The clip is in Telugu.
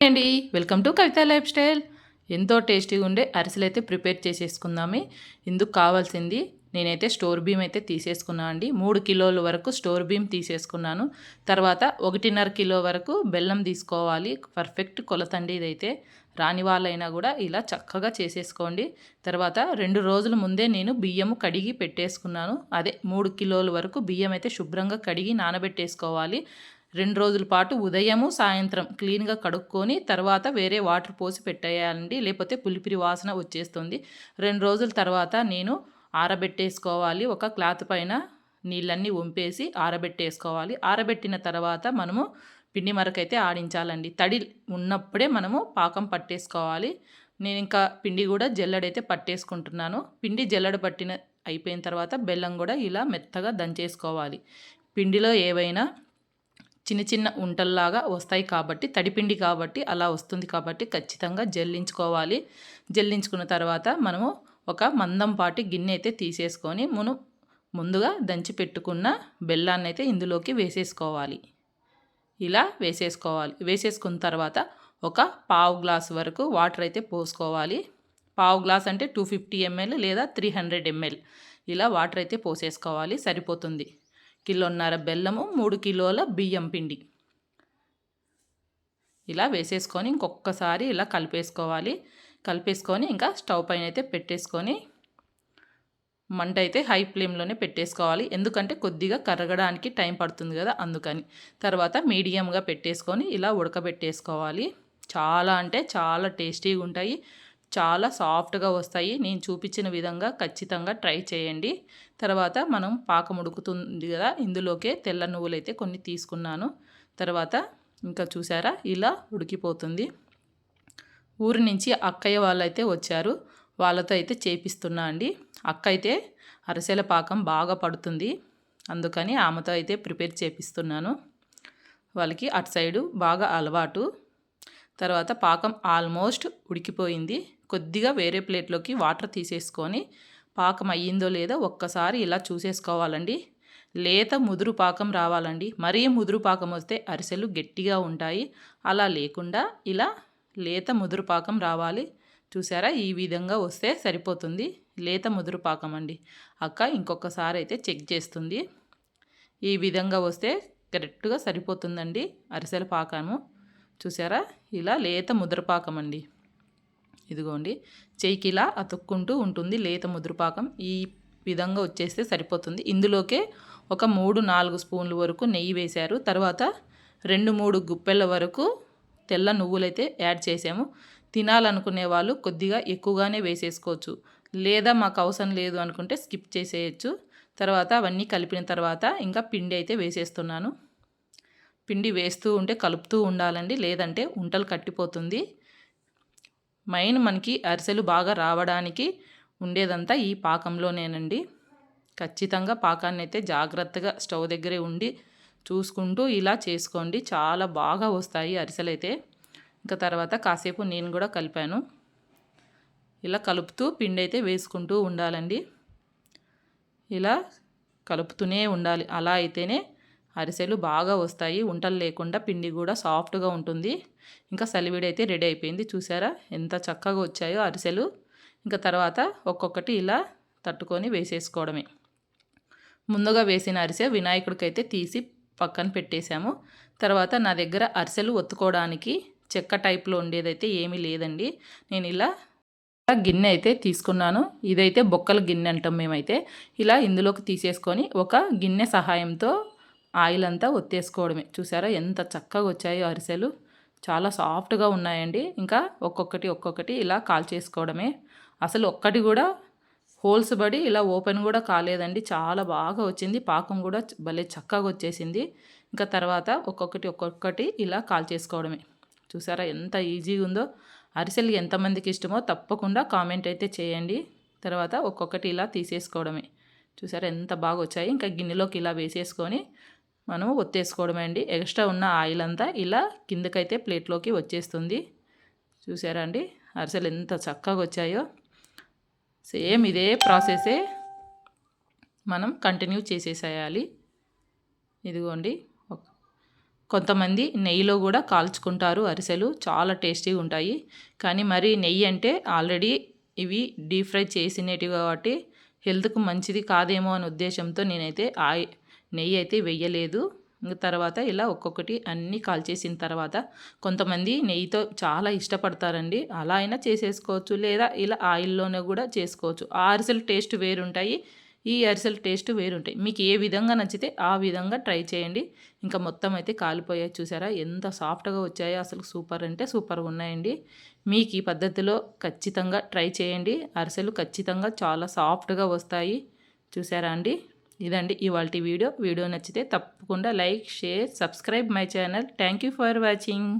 అండి. Welcome to Kavitha life style ఎంతో టేస్టీగా ఉండే అరిసెలు అయితే ప్రిపేర్ చేసేసుకుందామే. ఇందుకు కావాల్సింది నేనైతే స్టోర్ బీమ్ అయితే తీసేసుకున్నాను అండి. మూడు కిలోల వరకు స్టోర్ బీమ్ తీసేసుకున్నాను. తర్వాత ఒకటిన్నర కిలో వరకు బెల్లం తీసుకోవాలి. పర్ఫెక్ట్ కొలతండి ఇదైతే. రాని వాళ్ళైనా కూడా ఇలా చక్కగా చేసేసుకోండి. తర్వాత రెండు రోజుల ముందే నేను బియ్యము కడిగి పెట్టేసుకున్నాను. అదే మూడు కిలోల వరకు బియ్యం అయితే శుభ్రంగా కడిగి నానబెట్టేసుకోవాలి. రెండు రోజుల పాటు ఉదయము సాయంత్రం క్లీన్గా కడుక్కొని తర్వాత వేరే వాటర్ పోసి పెట్టేయాలండి. లేకపోతే పులిపిరి వాసన వచ్చేస్తుంది. రెండు రోజుల తర్వాత నేను ఆరబెట్టేసుకోవాలి. ఒక క్లాత్ పైన నీళ్ళన్నీ వంపేసి ఆరబెట్టేసుకోవాలి. ఆరబెట్టిన తర్వాత మనము పిండి మరకైతే ఆడించాలండి. తడి ఉన్నప్పుడే మనము పాకం పట్టేసుకోవాలి. నేను ఇంకా పిండి కూడా జల్లడైతే పట్టేసుకుంటున్నాను. పిండి జల్లడు పట్టిన అయిపోయిన తర్వాత బెల్లం కూడా ఇలా మెత్తగా దంచేసుకోవాలి. పిండిలో ఏవైనా చిన్న చిన్న ఉంటల్లాగా వస్తాయి కాబట్టి తడిపిండి కాబట్టి అలా వస్తుంది కాబట్టి ఖచ్చితంగా జల్లించుకోవాలి. జల్లించుకున్న తర్వాత మనము ఒక మందంపాటి గిన్నె అయితే తీసేసుకొని మనం ముందుగా దంచి పెట్టుకున్న బెల్లాన్ని అయితే ఇందులోకి వేసేసుకోవాలి. ఇలా వేసేసుకోవాలి. వేసేసుకున్న తర్వాత ఒక పావు గ్లాస్ వరకు వాటర్ అయితే పోసుకోవాలి. పావు గ్లాస్ అంటే టూ ఫిఫ్టీ ఎంఎల్ లేదా త్రీ హండ్రెడ్ ఎంఎల్. ఇలా వాటర్ అయితే పోసేసుకోవాలి. సరిపోతుంది. కిలోన్నర బెల్లము మూడు కిలోల బియ్యం పిండి. ఇలా వేసేసుకొని ఇంకొకసారి ఇలా కలిపేసుకోవాలి. కలిపేసుకొని ఇంకా స్టవ్ పైన అయితే పెట్టేసుకొని మంట అయితే హై ఫ్లేమ్లోనే పెట్టేసుకోవాలి. ఎందుకంటే కొద్దిగా కరగడానికి టైం పడుతుంది కదా అందుకని. తర్వాత మీడియంగా పెట్టేసుకొని ఇలా ఉడకబెట్టేసుకోవాలి. చాలా అంటే చాలా టేస్టీగా ఉంటాయి. చాలా సాఫ్ట్గా వస్తాయి. నేను చూపించిన విధంగా ఖచ్చితంగా ట్రై చేయండి. తర్వాత మనం పాకం ఉడుకుతుంది కదా ఇందులోకే తెల్ల నువ్వులు అయితే కొన్ని తీసుకున్నాను. తర్వాత ఇంకా చూసారా ఇలా ఉడికిపోతుంది. ఊరి నుంచి అక్కయ్య వాళ్ళైతే వచ్చారు. వాళ్ళతో అయితే చేపిస్తున్నా అండి. అక్క అయితే అరిసెల పాకం బాగా పడుతుంది. అందుకని ఆమెతో అయితే ప్రిపేర్ చేపిస్తున్నాను. వాళ్ళకి అటు సైడు బాగా అలవాటు. తర్వాత పాకం ఆల్మోస్ట్ ఉడికిపోయింది. కొద్దిగా వేరే ప్లేట్లోకి వాటర్ తీసేసుకొని పాకం అయ్యిందో లేదో ఒక్కసారి ఇలా చూసేసుకోవాలండి. లేత ముదురు పాకం రావాలండి. మరీ ముదురు పాకం వస్తే అరిసెలు గట్టిగా ఉంటాయి. అలా లేకుండా ఇలా లేత ముదురు పాకం రావాలి. చూసారా? ఈ విధంగా వస్తే సరిపోతుంది. లేత ముదురు పాకం అండి. అక్క ఇంకొకసారి అయితే చెక్ చేస్తుంది. ఈ విధంగా వస్తే కరెక్ట్గా సరిపోతుందండి అరిసెల పాకము. చూసారా? ఇలా లేత ముద్రపాకం అండి. ఇదిగోండి చేయికి ఇలా అతుక్కుంటూ ఉంటుంది లేత ముద్రపాకం. ఈ విధంగా వచ్చేస్తే సరిపోతుంది. ఇందులోకే ఒక మూడు నాలుగు స్పూన్ల వరకు నెయ్యి వేశారు. తర్వాత రెండు మూడు గుప్పెల వరకు తెల్ల నువ్వులైతే యాడ్ చేసాము. తినాలనుకునే వాళ్ళు కొద్దిగా ఎక్కువగానే వేసేసుకోవచ్చు. లేదా మాకు అవసరం లేదు అనుకుంటే స్కిప్ చేసేయచ్చు. తర్వాత అవన్నీ కలిపిన తర్వాత ఇంకా పిండి అయితే వేసేస్తున్నాను. పిండి వేస్తూ ఉంటే కలుపుతూ ఉండాలండి. లేదంటే ఉంటలు కట్టిపోతుంది. మెయిన్ మనకి అరిసెలు బాగా రావడానికి ఉండేదంతా ఈ పాకంలోనేనండి. ఖచ్చితంగా పాకాన్ని అయితే జాగ్రత్తగా స్టవ్ దగ్గరే ఉండి చూసుకుంటూ ఇలా చేసుకోండి. చాలా బాగా వస్తాయి అరిసెలు అయితే ఇంకా తర్వాత కాసేపు నేను కూడా కలిపాను. ఇలా కలుపుతూ పిండి అయితే వేసుకుంటూ ఉండాలండి. ఇలా కలుపుతూనే ఉండాలి. అలా అయితేనే అరిసెలు బాగా వస్తాయి ఉంటలు లేకుండా పిండి కూడా సాఫ్ట్గా ఉంటుంది. ఇంకా సలివిడి అయితే రెడీ అయిపోయింది. చూసారా? ఎంత చక్కగా వచ్చాయో అరిసెలు. ఇంకా తర్వాత ఒక్కొక్కటి ఇలా తట్టుకొని వేసేసుకోవడమే. ముందుగా వేసిన అరిసె వినాయకుడికైతే తీసి పక్కన పెట్టేశాము. తర్వాత నా దగ్గర అరిసెలు ఒత్తుకోవడానికి చెక్క టైప్లో ఉండేదైతే ఏమీ లేదండి. నేను ఇలా గిన్నె అయితే తీసుకున్నాను. ఇదైతే బొక్కల గిన్నె అంటాం మేమైతే. ఇలా ఇందులోకి తీసేసుకొని ఒక గిన్నె సహాయంతో ఆయిల్ అంతా ఒత్తేసుకోవడమే. చూసారా ఎంత చక్కగా వచ్చాయో అరిసెలు. చాలా సాఫ్ట్గా ఉన్నాయండి. ఇంకా ఒక్కొక్కటి ఒక్కొక్కటి ఇలా కాల్ చేసుకోవడమే. అసలు ఒక్కటి కూడా హోల్స్ పడి ఇలా ఓపెన్ కూడా కాలేదండి. చాలా బాగా వచ్చింది. పాకం కూడా భలే చక్కగా వచ్చేసింది. ఇంకా తర్వాత ఒక్కొక్కటి ఒక్కొక్కటి ఇలా కాల్ చేసుకోవడమే. చూసారా ఎంత ఈజీగా ఉందో. అరిసెలు ఎంతమందికి ఇష్టమో తప్పకుండా కామెంట్ అయితే చేయండి. తర్వాత ఒక్కొక్కటి ఇలా తీసేసుకోవడమే. చూసారా ఎంత బాగా వచ్చాయి. ఇంకా గిన్నెలోకి ఇలా వేసేసుకొని మనం ఒత్తేసుకోవడమే అండి. ఎక్స్ట్రా ఉన్న ఆయిల్ అంతా ఇలా కిందకైతే ప్లేట్లోకి వచ్చేస్తుంది. చూసారా అండి? అరిసెలు ఎంత చక్కగా వచ్చాయో. సేమ్ ఇదే ప్రాసెసే మనం కంటిన్యూ చేసేసేయాలి. ఇదిగోండి. కొంతమంది నెయ్యిలో కూడా కాల్చుకుంటారు అరిసెలు. చాలా టేస్టీగా ఉంటాయి. కానీ మరి నెయ్యి అంటే ఆల్రెడీ ఇవి డీప్ ఫ్రై చేసినవి కాబట్టి హెల్త్కు మంచిది కాదేమో అనే ఉద్దేశంతో నేనైతే ఆయి నెయ్యి అయితే వెయ్యలేదు తర్వాత ఇలా ఒక్కొక్కటి అన్నీ కాల్చేసిన తర్వాత కొంతమంది నెయ్యితో చాలా ఇష్టపడతారండి. అలా అయినా చేసేసుకోవచ్చు. లేదా ఇలా ఆయిల్లోనే కూడా చేసుకోవచ్చు. ఆ అరిసెలు టేస్ట్ వేరుంటాయి. ఈ అరిసెల టేస్ట్ వేరుంటాయి. మీకు ఏ విధంగా నచ్చితే ఆ విధంగా ట్రై చేయండి. ఇంకా మొత్తం అయితే కాలిపోయాయి. చూసారా? ఎంత సాఫ్ట్గా వచ్చాయో అసలు సూపర్ అంటే సూపర్గా ఉన్నాయండి. మీకు ఈ పద్ధతిలో ఖచ్చితంగా ట్రై చేయండి. అరిసెలు ఖచ్చితంగా చాలా సాఫ్ట్గా వస్తాయి. చూసారా అండి? ఇదండి ఇవాళ వీడియో. వీడియో నచ్చితే తప్పకుండా like share subscribe my channel. Thank you for watching.